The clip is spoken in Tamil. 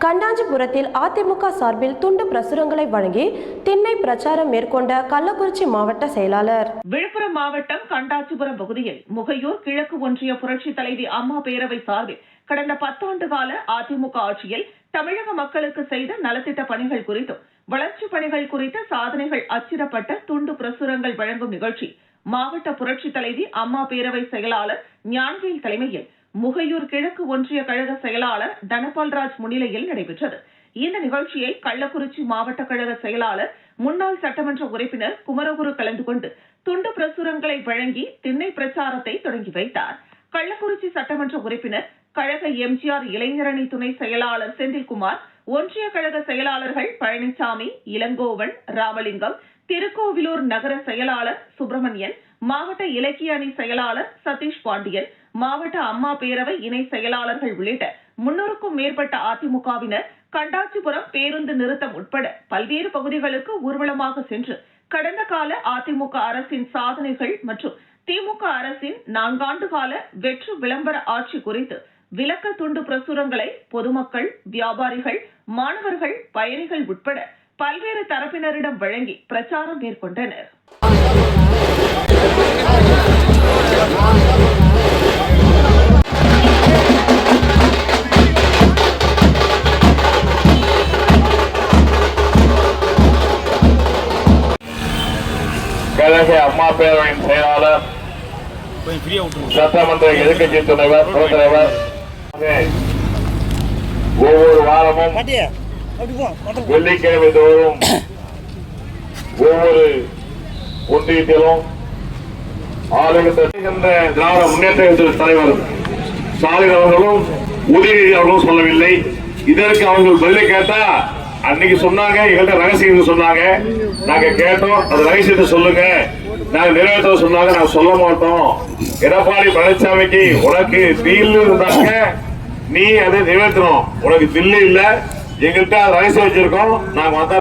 கண்டாஞ்சிபுரத்தில் அதிமுக சார்பில் துண்டு பிரசுரங்களை வழங்கி திண்ணை பிரச்சாரம் மேற்கொண்ட கள்ளக்குறிச்சி மாவட்ட செயலாளர். விழுப்புரம் மாவட்டம் கண்டாச்சிபுரம் பகுதியில் முகையூர் கிழக்கு ஒன்றிய புரட்சி தலைவி அம்மா பேரவை சார்பில் கடந்த பத்தாண்டு கால அதிமுக ஆட்சியில் தமிழக மக்களுக்கு செய்த நலத்திட்ட பணிகள் குறித்தும் வளர்ச்சிப் பணிகள் குறித்த சாதனைகள் அச்சிடப்பட்ட துண்டு பிரசுரங்கள் வழங்கும் நிகழ்ச்சி மாவட்ட புரட்சி தலைவி அம்மா பேரவை செயலாளர் ஞான்வேல் தலைமையில் முகையூர் கிழக்கு ஒன்றிய கழக செயலாளர் தனபால்ராஜ் முன்னிலையில் நடைபெற்றது. இந்த நிகழ்ச்சியை கள்ளக்குறிச்சி மாவட்ட கழக செயலாளர் முன்னாள் சட்டமன்ற உறுப்பினர் குமரகுரு கலந்து கொண்டு துண்டு பிரசுரங்களை வழங்கி திண்ணை பிரச்சாரத்தை தொடங்கி வைத்தார். கள்ளக்குறிச்சி சட்டமன்ற உறுப்பினர் கழக எம்ஜிஆர் இளைஞரணி துணை செயலாளர் செந்தில்குமார் ஒன்றிய கழக செயலாளர்கள் பழனிசாமி இளங்கோவன் ராமலிங்கம் திருக்கோவிலூர் நகர செயலாளர் சுப்பிரமணியன் மாவட்ட இலக்கிய அணி செயலாளர் சதீஷ் பாண்டியன் மாவட்ட அம்மா பேரவை இணை செயலாளர்கள் உள்ளிட்ட முன்னூறுக்கும் மேற்பட்ட அதிமுகவினர் கண்டாச்சிபுரம் பேருந்து நிறுத்தம் உட்பட பல்வேறு பகுதிகளுக்கு ஊர்வலமாக சென்று கடந்த கால அதிமுக அரசின் சாதனைகள் மற்றும் திமுக அரசின் நான்காண்டு கால வெற்று விளம்பர ஆட்சி குறித்து விளக்க துண்டு பிரசுரங்களை பொதுமக்கள் வியாபாரிகள் மாணவர்கள் பயணிகள் உட்பட பல்வேறு தரப்பினரிடம் வழங்கி பிரச்சாரம் மேற்கொண்டனர். கழக அம்மா பேரவையின் செயலாளர் சட்டமன்ற எதிர்க்கட்சி தலைவர் தலைவர் ஒவ்வொரு வாரமும் வெள்ளிக்கிழமை தோறும் ஒவ்வொரு ஒன்றியத்திலும் ஆளுகின்ற திராவிட முன்னேற்ற கழக தலைவர் ஸ்டாலின் அவர்களும் உதயநிதி அவர்களும் சொல்லவில்லை. இதற்கு அவர்கள் பதிலை கேட்டா அன்னைக்கு சொன்னாங்க எங்கள்கிட்ட ரகசியத்தை சொன்னாங்க. நாங்க கேட்டோம் அது ரகசியத்தை சொல்லுங்க. நாங்க நிறைவேற்ற சொன்னாங்க நாங்க சொல்ல மாட்டோம். எடப்பாடி பழனிசாமிக்கு உனக்கு தில்லு இருந்தாங்க நீ அதை நிறைவேற்றணும் உனக்கு தில்லு இல்ல. எங்கள்கிட்ட ரகசியம் வச்சிருக்கோம். நாங்க வந்தா